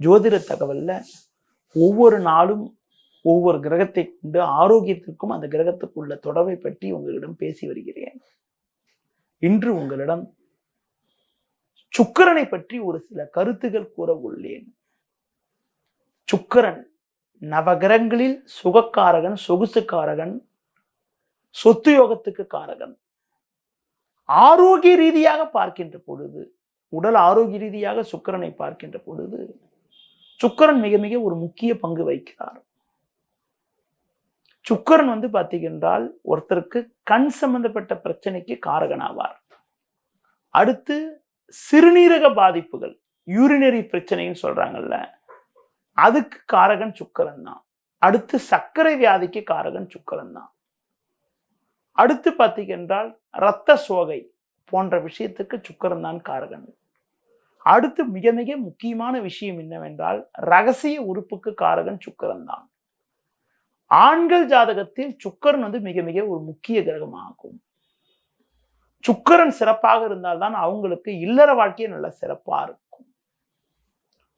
ஜோதிட தகவல்ல ஒவ்வொரு நாளும் ஒவ்வொரு கிரகத்தை கொண்டு ஆரோக்கியத்திற்கும் அந்த கிரகத்துக்குள்ள தொடர்பை பற்றி உங்களிடம் பேசி வருகிறேன். இன்று உங்களிடம் சுக்கரனை பற்றி ஒரு சில கருத்துகள் கூற உள்ளேன். சுக்கிரன் நவகிரகங்களில் சுகக்காரகன் சொகுசுக்காரகன் சொத்து யோகத்துக்கு காரகன். ஆரோக்கிய ரீதியாக பார்க்கின்ற பொழுது உடல் ஆரோக்கிய ரீதியாக சுக்கிரனை பார்க்கின்ற பொழுது சுக்கரன் மிக மிக ஒரு முக்கிய பங்கு வகிக்கிறார். சுக்கரன் வந்து பார்த்தீங்கன்றால் ஒருத்தருக்கு கண் சம்பந்தப்பட்ட பிரச்சனைக்கு காரகனாவார். அடுத்து சிறுநீரக பாதிப்புகள் யூரினரி பிரச்சனைன்னு சொல்றாங்கல்ல அதுக்கு காரகன் சுக்கரன் தான். அடுத்து சர்க்கரை வியாதிக்கு காரகன் சுக்கரன் தான். அடுத்து பார்த்தீங்கன்றால் இரத்த சோகை போன்ற விஷயத்துக்கு சுக்கரன் தான் காரகன். அடுத்து மிக மிக முக்கியமான விஷயம் என்னவென்றால் ரகசிய உறுப்புக்கு காரகன் சுக்கிரன் தான். ஆண்கள் ஜாதகத்தில் சுக்கரன் வந்து மிக மிக ஒரு முக்கிய கிரகமாகும். சுக்கரன் சிறப்பாக இருந்தால்தான் அவங்களுக்கு இல்லற வாழ்க்கையே நல்ல சிறப்பா இருக்கும்.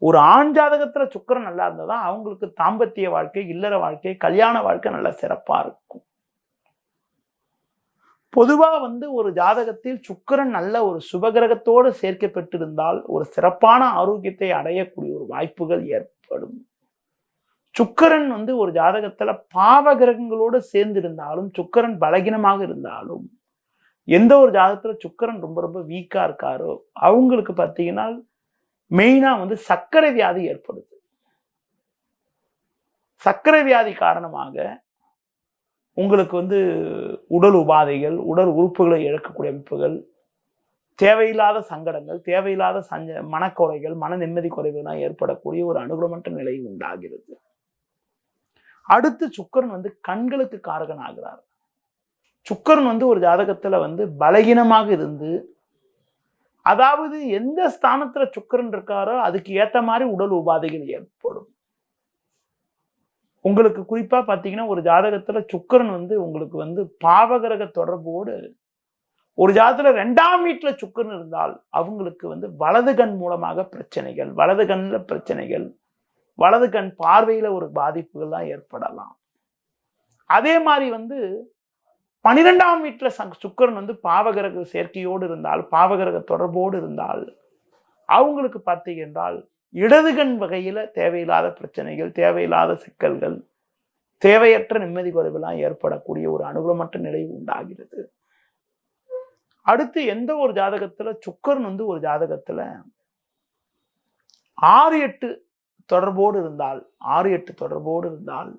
ஒரு ஆண் ஜாதகத்துல சுக்கரன் நல்லா இருந்தால் தான் அவங்களுக்கு தாம்பத்திய வாழ்க்கை இல்லற வாழ்க்கை கல்யாண வாழ்க்கை நல்ல சிறப்பா இருக்கும். பொதுவாக வந்து ஒரு ஜாதகத்தில் சுக்கிரன் நல்ல ஒரு சுபகிரகத்தோடு சேர்க்கப்பட்டிருந்தால் ஒரு சிறப்பான ஆரோக்கியத்தை அடையக்கூடிய ஒரு வாய்ப்புகள் ஏற்படும். சுக்கரன் வந்து ஒரு ஜாதகத்தில் பாவ கிரகங்களோடு சேர்ந்திருந்தாலும் சுக்கரன் பலகீனமாக இருந்தாலும் எந்த ஒரு ஜாதகத்தில் சுக்கரன் ரொம்ப ரொம்ப வீக்காக இருக்காரோ அவங்களுக்கு பார்த்தீங்கன்னா மெயினாக வந்து சர்க்கரை வியாதி ஏற்படுது. சர்க்கரை வியாதி காரணமாக உங்களுக்கு வந்து உடல் உபாதைகள் உடல் உறுப்புகளை இழக்கக்கூடிய அமைப்புகள் தேவையில்லாத சங்கடங்கள் தேவையில்லாத சஞ்ச மனக்குறைகள் மன நிம்மதி குறைவுலாம் ஏற்படக்கூடிய ஒரு அனுகூலமற்ற நிலை உண்டாகிறது. அடுத்து சுக்கரன் வந்து கண்களுக்கு காரகன் ஆகிறார் சுக்கரன் வந்து ஒரு ஜாதகத்தில் வந்து பலகீனமாக இருந்து அதாவது எந்த ஸ்தானத்தில் சுக்கரன் இருக்காரோ அதுக்கு ஏற்ற மாதிரி உடல் உபாதைகள் ஏற்படும். உங்களுக்கு குறிப்பாக பார்த்தீங்கன்னா ஒரு ஜாதகத்தில் சுக்கரன் வந்து உங்களுக்கு வந்து பாவகிரக தொடர்போடு ஒரு ஜாதத்தில் ரெண்டாம் வீட்டில் சுக்கரன் இருந்தால் அவங்களுக்கு வந்து வலது கண் மூலமாக பிரச்சனைகள் வலது கண்ணில் பிரச்சனைகள் வலது கண் பார்வையில் ஒரு பாதிப்புகள்லாம் ஏற்படலாம். அதே மாதிரி வந்து பனிரெண்டாம் வீட்டில் சங் சுக்கரன் வந்து பாவகிரக சேர்க்கையோடு இருந்தால் பாவகிரக தொடர்போடு இருந்தால் அவங்களுக்கு பார்த்தீங்க என்றால் இடது கண் வகையில் தேவையில்லாத பிரச்சனைகள் தேவையில்லாத சிக்கல்கள் தேவையற்ற நிம்மதி குறைவெல்லாம் ஏற்படக்கூடிய ஒரு அனுகூலமற்ற நிலை உண்டாகிறது. அடுத்து எந்த ஒரு ஜாதகத்தில் சுக்கரன் வந்து ஒரு ஜாதகத்தில் ஆறு எட்டு தொடர்போடு இருந்தால் ஆறு எட்டு தொடர்போடு இருந்தால்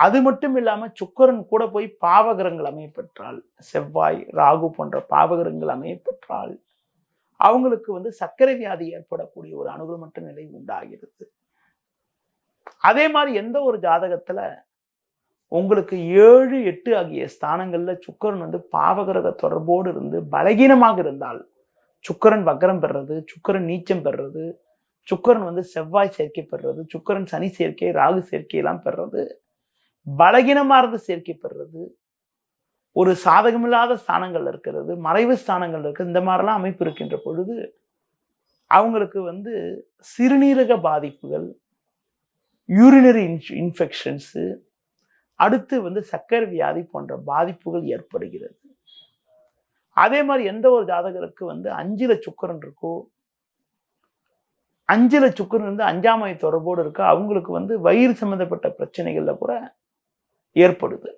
அது மட்டும் இல்லாமல் சுக்கரன் கூட போய் பாவகிரங்கள் அமையப்பெற்றால் செவ்வாய் ராகு போன்ற பாவகிரங்கள் அமையப்பெற்றால் அவங்களுக்கு வந்து சர்க்கரை வியாதி ஏற்படக்கூடிய ஒரு அனுகூலமற்ற நிலை உண்டாகிறது. அதே மாதிரி எந்த ஒரு ஜாதகத்துல உங்களுக்கு ஏழு எட்டு ஆகிய ஸ்தானங்கள்ல சுக்கரன் வந்து பாவகிரக தொடர்போடு இருந்து பலகீனமாக இருந்தால் சுக்கரன் வக்கரம் பெறுறது சுக்கரன் நீச்சம் பெறுறது சுக்கரன் வந்து செவ்வாய் சேர்க்கை பெறுறது சுக்கரன் சனி சேர்க்கை ராகு சேர்க்கை எல்லாம் பெறுறது பலகீனமாக இருந்து சேர்க்கை பெறுறது ஒரு சாதகமில்லாத ஸ்தானங்கள் இருக்கிறது மறைவு ஸ்தானங்கள் இருக்கு. இந்த மாதிரிலாம் அமைப்பு இருக்கின்ற பொழுது அவங்களுக்கு வந்து சிறுநீரக பாதிப்புகள் யூரினரி இன்ஃபெக்ஷன்ஸு அடுத்து வந்து சர்க்கரை வியாதி போன்ற பாதிப்புகள் ஏற்படுகிறது. அதே மாதிரி எந்த ஒரு ஜாதகருக்கு வந்து அஞ்சில சுக்கரன் இருக்கோ அஞ்சில சுக்கரன் வந்து அஞ்சாமை தொடர்போடு இருக்கோ அவங்களுக்கு வந்து வயிறு சம்பந்தப்பட்ட பிரச்சனைகளில் கூட ஏற்படுது.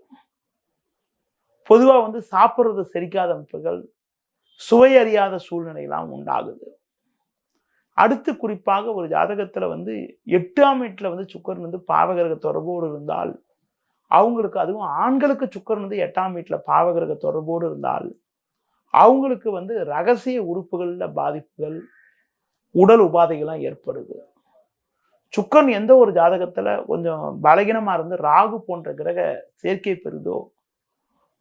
பொதுவாக வந்து சாப்பிட்றது செரிக்காத அமைப்புகள் சுவை அறியாத சூழ்நிலையெல்லாம் உண்டாகுது. அடுத்து குறிப்பாக ஒரு ஜாதகத்தில் வந்து எட்டாம் வீட்டில் வந்து சுக்கரன் வந்து பாவகிரக தொடர்போடு இருந்தால் அவங்களுக்கு அதுவும் ஆண்களுக்கு சுக்கரன் வந்து எட்டாம் வீட்டில் பாவகிரக தொடர்போடு இருந்தால் அவங்களுக்கு வந்து ரகசிய உறுப்புகளில் பாதிப்புகள் உடல் உபாதைகள்லாம் ஏற்படுது. சுக்கரன் எந்த ஒரு ஜாதகத்தில் கொஞ்சம் பலகீனமாக இருந்து ராகு போன்ற கிரக சேர்க்கை பெறுதோ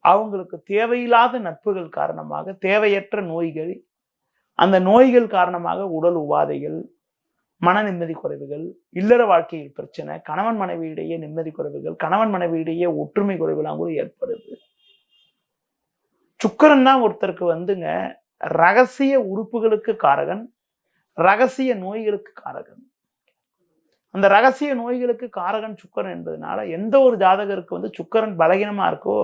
அவங்களுக்கு தேவையில்லாத நட்புகள் காரணமாக தேவையற்ற நோய்கள் அந்த நோய்கள் காரணமாக உடல் உபாதைகள் மன நிம்மதி குறைவுகள் இல்லற வாழ்க்கையில் பிரச்சனை கணவன் மனைவியிடையே நிம்மதி குறைவுகள் கணவன் மனைவியிடையே ஒற்றுமை குறைவுலாம் கூட ஏற்படுது. சுக்கரன் தான் ஒருத்தருக்கு வந்துங்க ரகசிய உறுப்புகளுக்கு காரகன் ரகசிய நோய்களுக்கு காரகன். அந்த ரகசிய நோய்களுக்கு காரகன் சுக்கரன் என்பதனால எந்த ஒரு ஜாதகருக்கு வந்து சுக்கரன் பலகீனமா இருக்கோ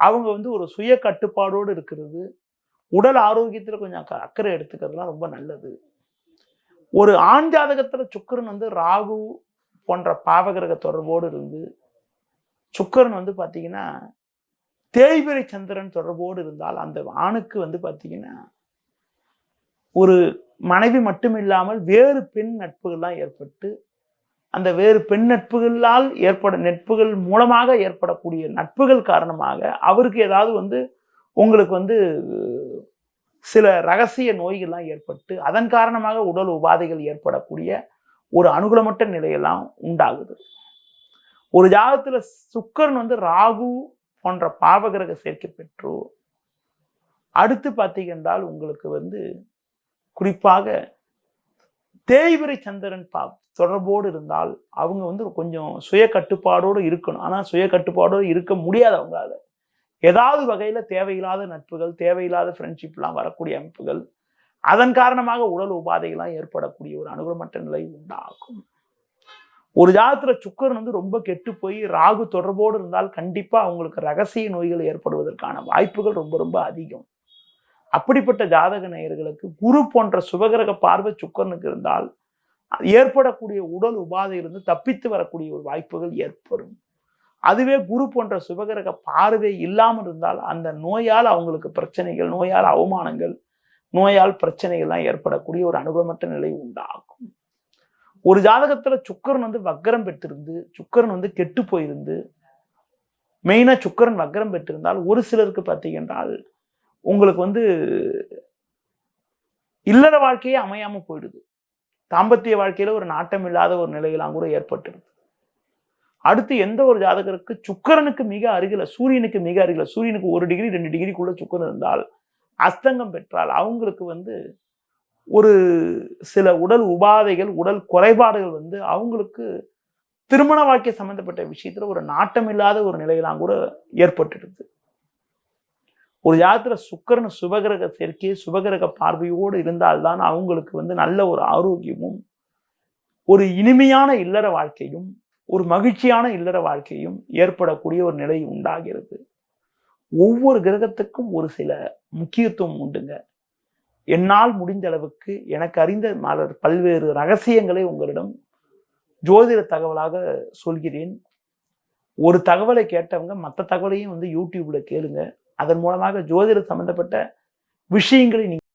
அவங்க வந்து ஒரு சுய கட்டுப்பாடோடு இருக்கிறது. உடல் ஆரோக்கியத்தில் கொஞ்சம் அக்கறை எடுத்துக்கிறதுலாம் ரொம்ப நல்லது. ஒரு ஆண் ஜாதகத்தில் சுக்கிரன் வந்து ராகு போன்ற பாவகிரக தொடர்போடு இருந்து சுக்கரன் வந்து பார்த்தீங்கன்னா தேய்பிரை சந்திரன் தொடர்போடு இருந்தால் அந்த ஆணுக்கு வந்து பார்த்தீங்கன்னா ஒரு மனைவி மட்டுமில்லாமல் வேறு பெண் நட்புகள்லாம் ஏற்பட்டு அந்த வேறு பெண் நட்புகளால் ஏற்பட நட்புகள் மூலமாக ஏற்படக்கூடிய நட்புகள் காரணமாக அவருக்கு ஏதாவது வந்து உங்களுக்கு வந்து சில ரகசிய நோய்கள்லாம் ஏற்பட்டு அதன் காரணமாக உடல் உபாதைகள் ஏற்படக்கூடிய ஒரு அனுகூலமற்ற நிலையெல்லாம் உண்டாகுது. ஒரு ஜாதகத்தில் சுக்கரன் வந்து ராகு போன்ற பாவகிரக சேர்க்கை பெற்று அடுத்து பார்த்தீங்கன்றால் உங்களுக்கு வந்து குறிப்பாக தேய்விரை சந்திரன் பா தொடர்போடு இருந்தால் அவங்க வந்து கொஞ்சம் சுய கட்டுப்பாடோடு இருக்கணும். ஆனால் சுய கட்டுப்பாடோடு இருக்க முடியாது அவங்களால. ஏதாவது வகையில் தேவையில்லாத நட்புகள் தேவையில்லாத ஃப்ரெண்ட்ஷிப்லாம் வரக்கூடிய அமைப்புகள் அதன் காரணமாக உடல் உபாதைகள்லாம் ஏற்படக்கூடிய ஒரு அனுகூலமற்ற நிலை உண்டாகும். ஒரு ஜாதத்தில் சுக்கரன் வந்து ரொம்ப கெட்டு போய் ராகு தொடர்போடு இருந்தால் கண்டிப்பாக அவங்களுக்கு ரகசிய நோய்கள் ஏற்படுவதற்கான வாய்ப்புகள் ரொம்ப ரொம்ப அதிகம். அப்படிப்பட்ட ஜாதக நேயர்களுக்கு குரு போன்ற சுபகிரக பார்வை சுக்கரனுக்கு இருந்தால் ஏற்படக்கூடிய உடல் உபாதையிலிருந்து தப்பித்து வரக்கூடிய ஒரு வாய்ப்புகள் ஏற்படும். அதுவே குரு போன்ற சுபகிரக பார்வை இல்லாமல் இருந்தால் அந்த நோயால் அவங்களுக்கு பிரச்சனைகள் நோயால் அவமானங்கள் நோயால் பிரச்சனைகள்லாம் ஏற்படக்கூடிய ஒரு அனுபவமற்ற நிலை உண்டாகும். ஒரு ஜாதகத்தில் சுக்கரன் வந்து வக்கரம் பெற்றிருந்து சுக்கரன் வந்து கெட்டு போயிருந்து மெயினாக சுக்கரன் வக்கரம் பெற்றிருந்தால் ஒரு சிலருக்கு பார்த்தீங்கன்றால் உங்களுக்கு வந்து இல்லற வாழ்க்கையே அமையாமல் போயிடுது. தாம்பத்திய வாழ்க்கையில் ஒரு நாட்டம் இல்லாத ஒரு நிலையெல்லாம் கூட ஏற்பட்டுருது அடுத்து எந்த ஒரு ஜாதகருக்கு சுக்கரனுக்கு மிக அருகில் சூரியனுக்கு மிக அருகில் சூரியனுக்கு ஒரு டிகிரி ரெண்டு டிகிரிக்குள்ளே சுக்கரன் இருந்தால் அஸ்தங்கம் பெற்றால் அவங்களுக்கு வந்து ஒரு சில உடல் உபாதைகள் உடல் குறைபாடுகள் வந்து அவங்களுக்கு திருமண வாழ்க்கை சம்பந்தப்பட்ட விஷயத்தில் ஒரு நாட்டம் இல்லாத ஒரு நிலையெல்லாம் கூட ஏற்பட்டுடுது ஒரு ஜாதத்தில் சுக்கரன் சுபகிரக சேர்க்கை சுபகிரக பார்வையோடு இருந்தால்தான் அவங்களுக்கு வந்து நல்ல ஒரு ஆரோக்கியமும் ஒரு இனிமையான இல்லற வாழ்க்கையும் ஒரு மகிழ்ச்சியான இல்லற வாழ்க்கையும் ஏற்படக்கூடிய ஒரு நிலை உண்டாகிறது. ஒவ்வொரு கிரகத்துக்கும் ஒரு சில முக்கியத்துவம் உண்டுங்க. என்னால் முடிந்த அளவுக்கு எனக்கு அறிந்த மலர் பல்வேறு ரகசியங்களை உங்களிடம் ஜோதிட தகவலாக சொல்கிறேன். ஒரு தகவலை கேட்டவங்க மற்ற தகவலையும் வந்து யூடியூப்ல கேளுங்க. அதன் மூலமாக ஜோதிட சம்பந்தப்பட்ட விஷயங்களை நீங்கள்